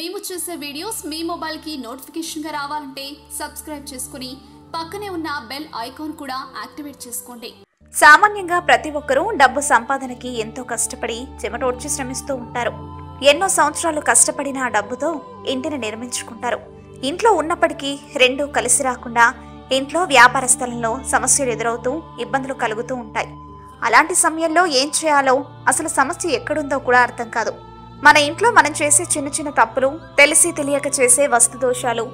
మేము చేసే వీడియోస్ మీ మొబైల్కి నోటిఫికేషన్గా రావాలంటే సబ్స్క్రైబ్ చేసుకుని పక్కనే ఉన్న బెల్ ఐకాన్ కూడా యాక్టివేట్ చేసుకోండి. సామాన్యంగా ప్రతి ఒక్కరూ డబ్బు సంపాదనకి ఎంతో కష్టపడి చెమటోడ్చి శ్రమిస్తూ ఉంటారు. ఎన్నో సంవత్సరాలు కష్టపడిన డబ్బుతో ఇంటిని నిర్మించుకుంటారు. ఇంట్లో ఉన్నప్పటికీ రెండు కలిసి రాకుండా ఇంట్లో వ్యాపార స్థలంలో సమస్యలు ఎదురవుతూ ఇబ్బందులు కలుగుతూ ఉంటాయి. అలాంటి సమయంలో ఏం చేయాలో అసలు సమస్య ఎక్కడుందో కూడా అర్థం కాదు. మన ఇంట్లో మనం చేసే చిన్న చిన్న తప్పులు తెలిసి తెలియక చేసే వస్తు దోషాలు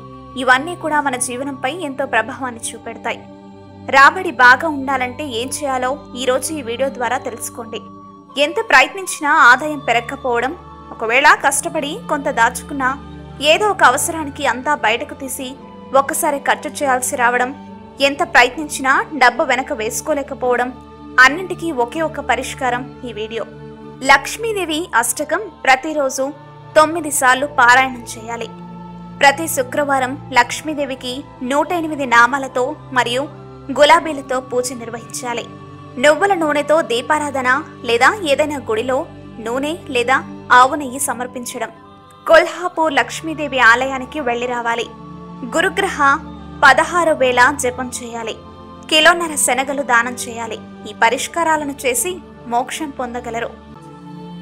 ఇవన్నీ కూడా మన జీవనంపై ఎంతో ప్రభావాన్ని చూపెడతాయి. రాబడి బాగా ఉండాలంటే ఏం చేయాలో ఈరోజు ఈ వీడియో ద్వారా తెలుసుకోండి. ఎంత ప్రయత్నించినా ఆదాయం పెరగకపోవడం ఒకవేళ కష్టపడి కొంత దాచుకున్నా ఏదో ఒక అవసరానికి అంతా బయటకు తీసి ఒక్కసారి ఖర్చు చేయాల్సి రావడం ఎంత ప్రయత్నించినా డబ్బు వెనక వేసుకోలేకపోవడం అన్నింటికీ ఒకే ఒక పరిష్కారం ఈ వీడియో. లక్ష్మీదేవి అష్టకం ప్రతిరోజు తొమ్మిది సార్లు పారాయణం చేయాలి. ప్రతి శుక్రవారం లక్ష్మీదేవికి నూట ఎనిమిది నామాలతో మరియు గులాబీలతో పూజ నిర్వహించాలి. నువ్వుల నూనెతో దీపారాధన లేదా ఏదైనా గుడిలో నూనె లేదా ఆవు నెయ్యి సమర్పించడం. కొల్హాపూర్ లక్ష్మీదేవి ఆలయానికి వెళ్ళి రావాలి. గురుగ్రహ పదహారు వేల జపం చేయాలి. కిలోన్నర శనగలు దానం చేయాలి. ఈ పరిష్కారాలను చేసి మోక్షం పొందగలరు.